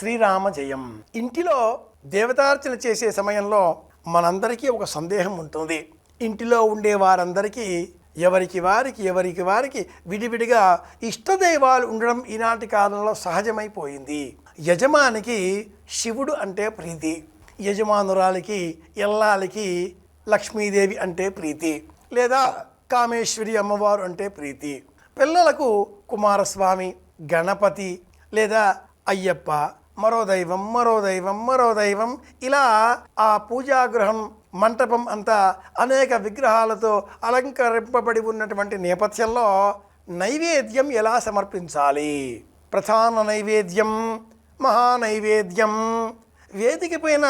శ్రీరామ జయం ఇంటిలో దేవతార్చన చేసే సమయంలో మనందరికీ ఒక సందేహం ఉంటుంది. ఇంటిలో ఉండే వారందరికీ ఎవరికి వారికి ఎవరికి వారికి విడివిడిగా ఇష్టదైవాలు ఉండడం ఈనాటి కాలంలో సహజమైపోయింది. యజమానికి శివుడు అంటే ప్రీతి. యజమానురాలికి ఎల్లాలికి లక్ష్మీదేవి అంటే ప్రీతి. లేదా కామేశ్వరి అమ్మవారు అంటే ప్రీతి. పిల్లలకు కుమారస్వామి గణపతి లేదా అయ్యప్ప మరో దైవం మరో దైవం మరో దైవం. ఇలా ఆ పూజాగృహం మంటపం అంతా అనేక విగ్రహాలతో అలంకరింపబడి ఉన్నటువంటి నేపథ్యంలో నైవేద్యం ఎలా సమర్పించాలి? ప్రధాన నైవేద్యం మహానైవేద్యం వేదిక పైన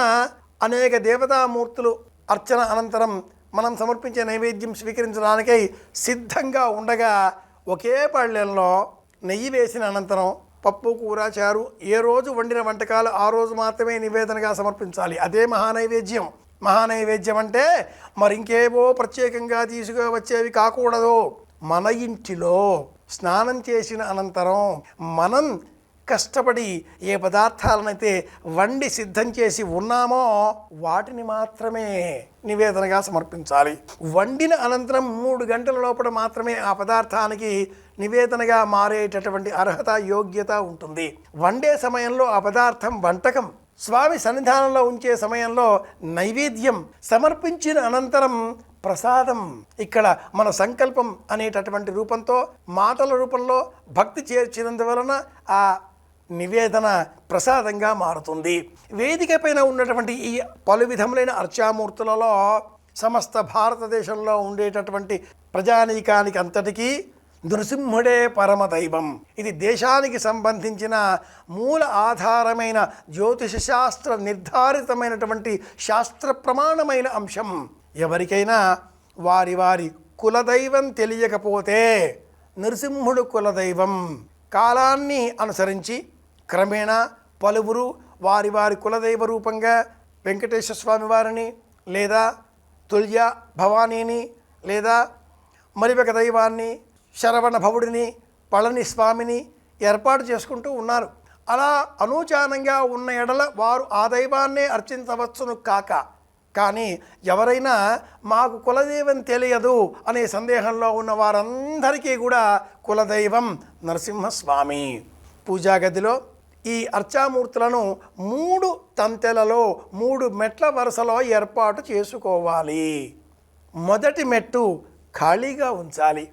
అనేక దేవతామూర్తులు అర్చన అనంతరం మనం సమర్పించే నైవేద్యం స్వీకరించడానికై సిద్ధంగా ఉండగా ఒకే పళ్ళెంలో నెయ్యి వేసిన అనంతరం పప్పు కూర చారు ఏ రోజు వండిన వంటకాలు ఆ రోజు మాత్రమే నివేదనగా సమర్పించాలి. అదే మహానైవేద్యం. మహానైవేద్యం అంటే మరి ఇంకేవో ప్రత్యేకంగా తీసుకువచ్చేవి కాకూడదు. మన ఇంటిలో స్నానం చేసిన అనంతరం మనం కష్టపడి ఏ పదార్థాలనైతే వండి సిద్ధం చేసి ఉన్నామో వాటిని మాత్రమే నివేదనగా సమర్పించాలి. వండిన అనంతరం మూడు గంటల లోపల మాత్రమే ఆ పదార్థానికి నివేదనగా మారేటటువంటి అర్హత యోగ్యత ఉంటుంది. వండే సమయంలో ఆ పదార్థం వంటకం స్వామి సన్నిధానంలో ఉంచే సమయంలో నైవేద్యం సమర్పించిన అనంతరం ప్రసాదం ఇక్కడ మన సంకల్పం అనేటటువంటి రూపంతో మాటల రూపంలో భక్తి చేర్చినందువలన ఆ నివేదన ప్రసాదంగా మారుతుంది. వేదిక పైన ఉన్నటువంటి ఈ పలు విధములైన అర్చామూర్తులలో సమస్త భారతదేశంలో ఉండేటటువంటి ప్రజానీకానికి అంతటికీ నృసింహుడే పరమ దైవం. ఇది దేశానికి సంబంధించిన మూల ఆధారమైన జ్యోతిష శాస్త్ర నిర్ధారితమైనటువంటి శాస్త్ర ప్రమాణమైన అంశం. ఎవరికైనా వారి వారి కులదైవం తెలియకపోతే నృసింహుడు కులదైవం. కాలాన్ని అనుసరించి క్రమేణా పలువురు వారి వారి కులదైవ రూపంగా వెంకటేశ్వర స్వామి వారిని లేదా తుల్య భవానీని లేదా మరి ఒక దైవాన్ని శరవణ భవుడిని పళని స్వామిని ఏర్పాటు చేసుకుంటూ ఉన్నారు. అలా అనూచానంగా ఉన్న ఎడల వారు ఆ దైవాన్నే అర్చించవచ్చును కాక. కానీ ఎవరైనా మాకు కులదైవం తెలియదు అనే సందేహంలో ఉన్న వారందరికీ కూడా కులదైవం నరసింహస్వామి. పూజా గదిలో ఈ అర్చామూర్తులను మూడు తంతెలలో మూడు మెట్ల వరుసలో ఏర్పాటు చేసుకోవాలి. మొదటి మెట్టు ఖాళీగా ఉంచాలి.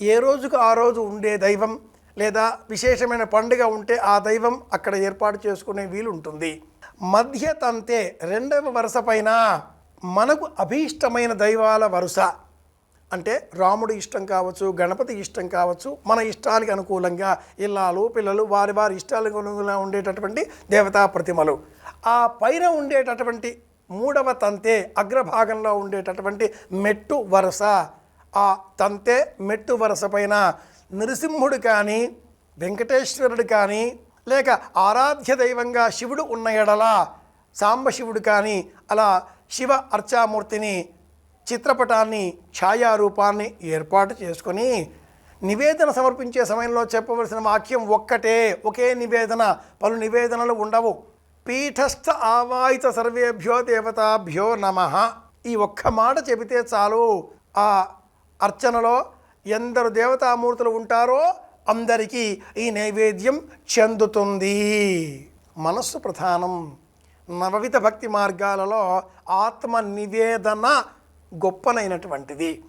ఏ రోజుకు ఆ రోజు ఉండే దైవం లేదా విశేషమైన పండుగ ఉంటే ఆ దైవం అక్కడ ఏర్పాటు చేసుకునే వీలు ఉంటుంది మధ్య తంతే రెండవ వరుస పైన మనకు అభీష్టమైన దైవాల వరుస. అంటే రాముడు ఇష్టం కావచ్చు గణపతి ఇష్టం కావచ్చు మన ఇష్టానికి అనుకూలంగా ఇల్లాలు పిల్లలు వారి వారి ఇష్టాలకు అనుకూలంగా ఉండేటటువంటి దేవతా ప్రతిమలు. ఆ పైన ఉండేటటువంటి మూడవ తంతే అగ్రభాగంలో ఉండేటటువంటి మెట్టు వరుస. ఆ తంతే మెట్టు వరుస పైన నృసింహుడు కానీ వెంకటేశ్వరుడు కానీ లేక ఆరాధ్య దైవంగా శివుడు ఉన్న ఎడల సాంబశివుడు కానీ అలా శివ అర్చామూర్తిని చిత్రపటాన్ని ఛాయారూపాన్ని ఏర్పాటు చేసుకొని నివేదన సమర్పించే సమయంలో చెప్పవలసిన వాక్యం ఒక్కటే ఒకే నివేదన. పలు నివేదనలు ఉండవు. పీఠస్థ ఆవాయిత సర్వేభ్యో దేవతాభ్యో నమ. ఈ ఒక్క మాట చెబితే చాలు. ఆ అర్చనలో ఎందరు దేవతామూర్తులు ఉంటారో అందరికీ ఈ నైవేద్యం చెందుతుంది. మనస్సు ప్రధానం. నవవిధ భక్తి మార్గాలలో ఆత్మ నివేదన గొప్పనైనటువంటిది.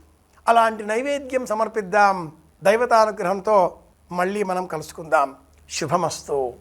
అలాంటి నైవేద్యం సమర్పిద్దాం దైవతానుగ్రహంతో మళ్ళీ మనం కలుసుకుందాం. శుభమస్తు.